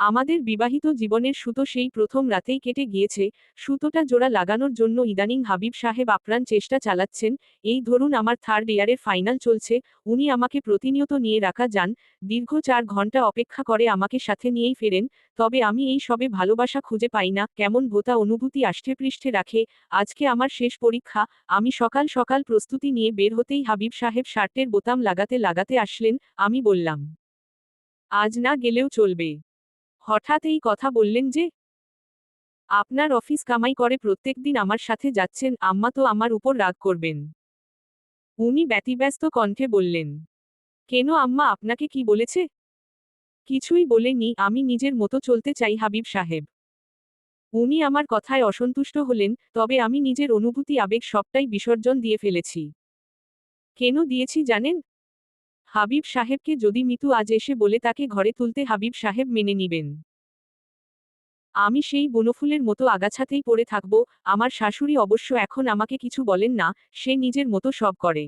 আমাদের বিবাহিত জীবনের সুতো সেই প্রথম রাতেই কেটে গিয়েছে, সুতোটা জোড়া লাগানোর জন্য ইদানিং হাবিব সাহেব আপ্রাণ চেষ্টা চালাচ্ছেন, এই ধরুন আমার থার্ড ইয়ারের ফাইনাল চলছে, উনি আমাকে প্রতিনিয়ত নিয়ে রাখা যান, দীর্ঘ চার ঘণ্টা অপেক্ষা করে আমাকে সাথে নিয়েই ফেরেন, তবে আমি এই সবে ভালোবাসা খুঁজে পাই না, কেমন ভোতা অনুভূতি আষ্টে পৃষ্ঠে রাখে, আজকে আমার শেষ পরীক্ষা, আমি সকাল সকাল প্রস্তুতি নিয়ে বের হতেই হাবিব সাহেব শার্টের বোতাম লাগাতে লাগাতে আসলেন, আমি বললাম, আজ না গেলেও চলবে। হঠাৎ এই কথা বললেন যে, আপনার অফিস কামাই করে প্রত্যেকদিন আমার সাথে যাচ্ছেন, আম্মা তো আমার উপর রাগ করবেন। উনি ব্যতিব্যস্ত কণ্ঠে বললেন, কেন আম্মা আপনাকে কি বলেছে? কিছুই বলেনি, আমি নিজের মতো চলতে চাই হাবিব সাহেব। উনি আমার কথায় অসন্তুষ্ট হলেন, তবে আমি নিজের অনুভূতি, আবেগ সবটাই বিসর্জন দিয়ে ফেলেছি। কেন দিয়েছি জানেন? হাবিব সাহেবকে যদি মিতু আজ এসে বলে তাকে ঘরে তুলতে হাবিব সাহেব মেনে নিবেন। আমি সেই বনফুলের মতো আগাছাতেই পড়ে থাকব, আমার শাশুড়ি অবশ্য এখন আমাকে কিছু বলেন না, সে নিজের মতো সব করে।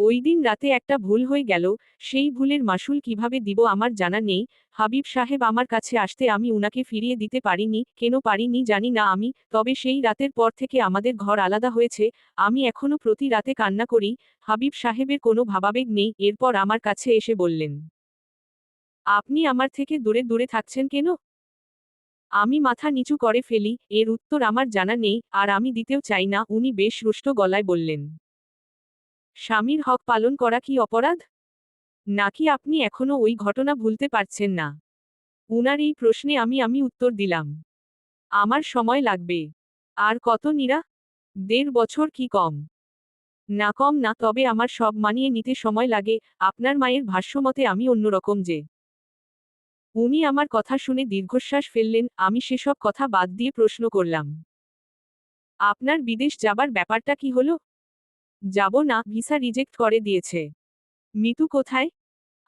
ওই দিন রাতে একটা ভুল হয়ে গেল, সেই ভুলের মাসুল কীভাবে দিব আমার জানা নেই, হাবিব সাহেব আমার কাছে আসতে আমি উনাকে ফিরিয়ে দিতে পারিনি, কেন পারিনি জানি না আমি, তবে সেই রাতের পর থেকে আমাদের ঘর আলাদা হয়েছে, আমি এখনও প্রতি রাতে কান্না করি, হাবিব সাহেবের কোনো ভাবাবেগ নেই, এরপর আমার কাছে এসে বললেন, আপনি আমার থেকে দূরে দূরে থাকছেন কেন? আমি মাথা নিচু করে ফেলি, এর উত্তর আমার জানা নেই, আর আমি দিতেও চাই না, উনি বেশ রুষ্ট গলায় বললেন। স্বামীর হক পালন করা কি অপরাধ? নাকি আপনি এখনও ওই ঘটনা ভুলতে পারছেন না? উনার এই প্রশ্নে আমি আমি উত্তর দিলাম। আমার সময় লাগবে। আর কত নিরা? দেড় বছর কি কম? না কম না, তবে আমার সব মানিয়ে নিতে সময় লাগে, আপনার মায়ের ভাষ্যমতে আমি অন্যরকম যে। উনি আমার কথা শুনে দীর্ঘশ্বাস ফেললেন, আমি সেসব কথা বাদ দিয়ে প্রশ্ন করলাম। আপনার বিদেশ যাবার ব্যাপারটা কি হলো? যাব না, ভিসা রিজেক্ট করে দিয়েছে। মিতু কোথায়?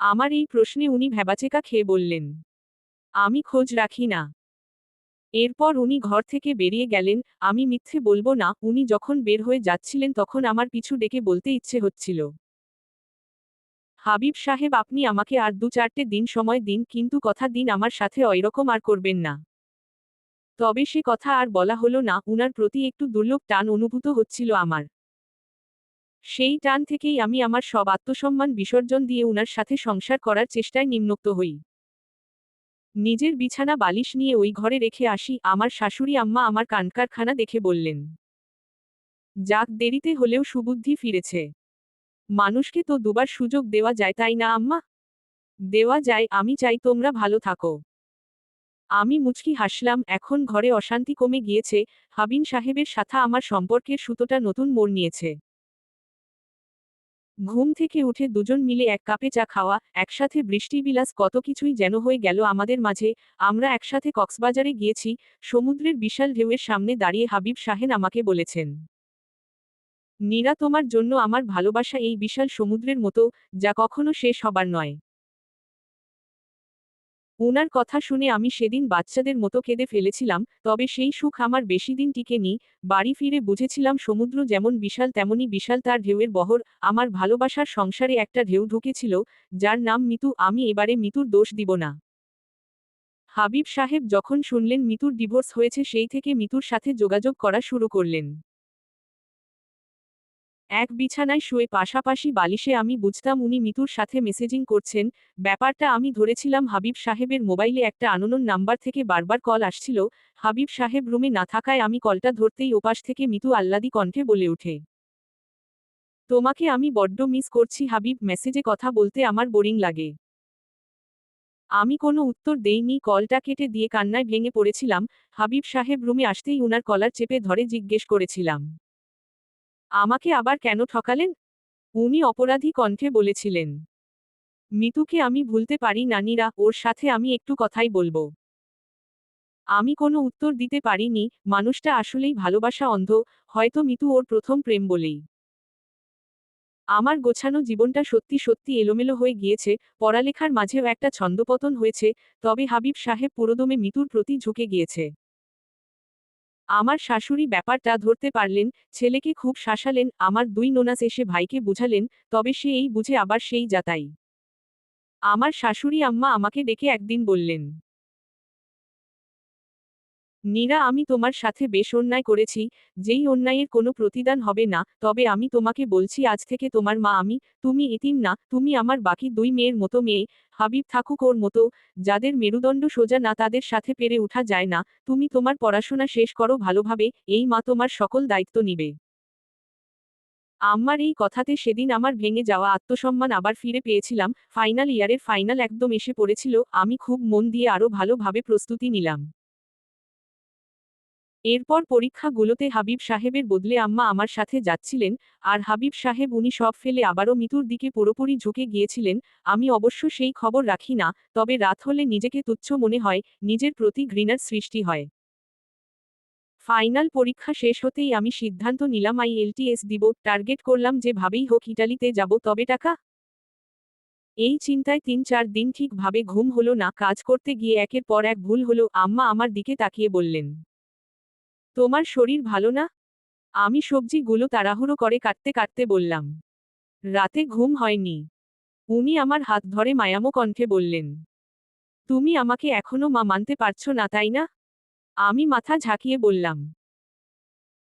আমার এই প্রশ্নে উনি ভেবাচেকা খেয়ে বললেন। আমি খোঁজ রাখি না। এরপর উনি ঘর থেকে বেরিয়ে গেলেন, আমি মিথ্যে বলব না, উনি যখন বের হয়ে যাচ্ছিলেন তখন আমার পিছু ডেকে বলতে ইচ্ছে হচ্ছিল। হাবিব সাহেব, আপনি আমাকে আর দু চারটে দিন সময় দিন, কিন্তু কথা দিন, আমার সাথে ওইরকম আর করবেন না। তবে সে কথা আর বলা হলো না, উনার প্রতি একটু দুর্লভ টান অনুভূত হচ্ছিল আমার। সেই টান থেকেই আমি আমার সব আত্মসম্মান বিসর্জন দিয়ে উনার সাথে সংসার করার চেষ্টায় নিম্নোক্ত হই। নিজের বিছানা বালিশ নিয়ে ওই ঘরে রেখে আসি, আমার শাশুড়ি আম্মা আমার কানকারখানা দেখে বললেন, যাক, দেরিতে হলেও সুবুদ্ধি ফিরেছে। মানুষকে তো দুবার সুযোগ দেওয়া যায়, তাই না আম্মা? দেওয়া যায়, আমি চাই তোমরা ভালো থাকো। আমি মুচকি হাসলাম, এখন ঘরে অশান্তি কমে গিয়েছে, হাবিন সাহেবের সাথে আমার সম্পর্কের সুতোটা নতুন মোড় নিয়েছে। ঘুম থেকে উঠে দুজন মিলে এক কাপে চা খাওয়া, একসাথে বৃষ্টি বিলাস কত কিছুই যেন হয়ে গেল আমাদের মাঝে। আমরা একসাথে কক্সবাজারে গিয়েছি, সমুদ্রের বিশাল ঢেউয়ের সামনে দাঁড়িয়ে হাবিব শাহেন আমাকে বলেছেন, নীরা, তোমার জন্য আমার ভালোবাসা এই বিশাল সমুদ্রের মতো, যা কখনো শেষ হবার নয়। ওনার কথা শুনে আমি সেদিন বাচ্চাদের মতো কেঁদে ফেলেছিলাম, তবে সেই সুখ আমার বেশি দিন টিকেনি, বাড়ি ফিরে বুঝেছিলাম সমুদ্র যেমন বিশাল তেমনি বিশাল তার ঢেউয়ের বহর, আমার ভালোবাসার সংসারে একটা ঢেউ ঢুকেছিল, যার নাম মিতু, আমি এবারে মিতুর দোষ দিব না। হাবিব সাহেব যখন শুনলেন মিতুর ডিভোর্স হয়েছে সেই থেকে মিতুর সাথে যোগাযোগ করা শুরু করলেন। এক বিছানায় শুয়ে পাশাপাশি বালিশে আমি বুঝতাম উনি মিতুর সাথে মেসেজিং করছেন। ব্যাপারটা আমি ধরেছিলাম হাবিব সাহেবের মোবাইলে একটা আননোন নাম্বার থেকে বারবার কল আসছিল। হাবিব সাহেব রুমে না থাকায় আমি কলটা ধরতেই ওপাশ থেকে মিতু আল্লাদি কণ্ঠে বলে ওঠে। তোমাকে আমি বড্ড মিস করছি হাবিব, মেসেজে কথা বলতে আমার বোরিং লাগে। আমি কোনো উত্তর দেইনি, কলটা কেটে দিয়ে কান্নায় ভেঙে পড়েছিলাম। হাবিব সাহেব রুমে আসতেই উনার কলার চেপে ধরে জিজ্ঞেস করেছিলাম। আমাকে আবার কেন ঠকালেন? উনি অপরাধী কণ্ঠে বলেছিলেন। মিতুকে আমি ভুলতে পারি নানিরা, ওর সাথে আমি একটু কথাই বলব। আমি কোনো উত্তর দিতে পারিনি, মানুষটা আসলেই ভালোবাসা অন্ধ, হয়তো মিতু ওর প্রথম প্রেম বলেই। আমার গোছানো জীবনটা সত্যি সত্যি এলোমেলো হয়ে গিয়েছে, পড়ালেখার মাঝেও একটা ছন্দপতন হয়েছে, তবে হাবিব সাহেব পুরোদমে মিতুর প্রতি ঝুঁকে গিয়েছে। আমার শাশুড়ি ব্যাপারটা ধরতে পারলেন, ছেলেকে খুব শাসালেন, আমার দুই নোনাস এসে ভাইকে বুঝালেন, তবে সে এই বুঝে আবার সেই যাতাই। আমার শাশুড়ি আম্মা আমাকে ডেকে একদিন বললেন নীরা, আমি তোমার সাথে বেশ অন্যায় করেছি, যেই অন্যায়ের কোনো প্রতিদান হবে না, তবে আমি তোমাকে বলছি, আজ থেকে তোমার মা, আমি, তুমি এতিম না, তুমি আমার বাকি দুই মেয়ের মতো মেয়ে, হাবিব থাকুক ওর মতো, যাদের মেরুদণ্ড সোজা না, তাদের সাথে পেরে ওঠা যায় না, তুমি তোমার পড়াশোনা শেষ করো ভালোভাবে, এই মা তোমার সকল দায়িত্ব নিবে। আমার এই কথাতে সেদিন আমার ভেঙে যাওয়া আত্মসম্মান আবার ফিরে পেয়েছিলাম, ফাইনাল ইয়ারের ফাইনাল একদম এসে পড়েছিল, আমি খুব মন দিয়ে আরও ভালোভাবে প্রস্তুতি নিলাম। এরপর পরীক্ষাগুলোতে হাবিব সাহেবের বদলে আম্মা আমার সাথে যাচ্ছিলেন, আর হাবিব সাহেব উনি সব ফেলে আবারও মিতুর দিকে পুরোপুরি ঝুঁকে গিয়েছিলেন, আমি অবশ্য সেই খবর রাখি না, তবে রাত হলে নিজেকে তুচ্ছ মনে হয়, নিজের প্রতি ঘৃণার সৃষ্টি হয়। ফাইনাল পরীক্ষা শেষ হতেই আমি সিদ্ধান্ত নিলাম আই এলটিএস দিব, টার্গেট করলাম যে ভাবেই হোক ইটালিতে যাব, তবে টাকা? এই চিন্তায় তিন চার দিন ঠিকভাবে ঘুম হলো না, কাজ করতে গিয়ে একের পর এক ভুল হলো, আম্মা আমার দিকে তাকিয়ে বললেন। তোমার শরীর ভালো না? আমি সবজিগুলো তাড়াহুড়ো করে কাটতে কাটতে বললাম। রাতে ঘুম হয়নি। উনি আমার হাত ধরে মায়ামো কণ্ঠে বললেন, তুমি আমাকে এখনও মা মানতে পারছ না, তাই না? আমি মাথা ঝাঁকিয়ে বললাম,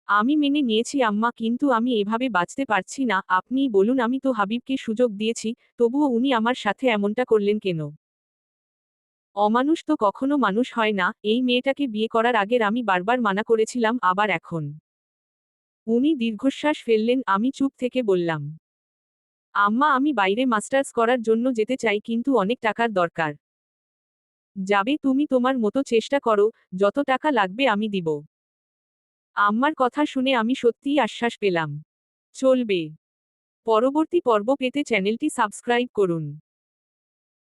আমি মেনে নিয়েছি আম্মা, কিন্তু আমি এভাবে বাঁচতে পারছি না। আপনিই বলুন, আমি তো হাবিবকে সুযোগ দিয়েছি, তবুও উনি আমার সাথে এমনটা করলেন কেন? অমানুষ তো কখনো মানুষ হয় না, এই মেয়েটাকে বিয়ে করার আগের আমি বারবার মানা করেছিলাম, আবার এখন। উনি দীর্ঘশ্বাস ফেললেন, আমি চুপ থেকে বললাম, আম্মা, আমি বাইরে মাস্টার্স করার জন্য যেতে চাই, কিন্তু অনেক টাকার দরকার। যাবে, তুমি তোমার মতো চেষ্টা করো, যত টাকা লাগবে আমি দিব। আম্মার কথা শুনে আমি সত্যিই আশ্বাস পেলাম। চলবে। পরবর্তী পর্ব পেতে চ্যানেলটি সাবস্ক্রাইব করুন।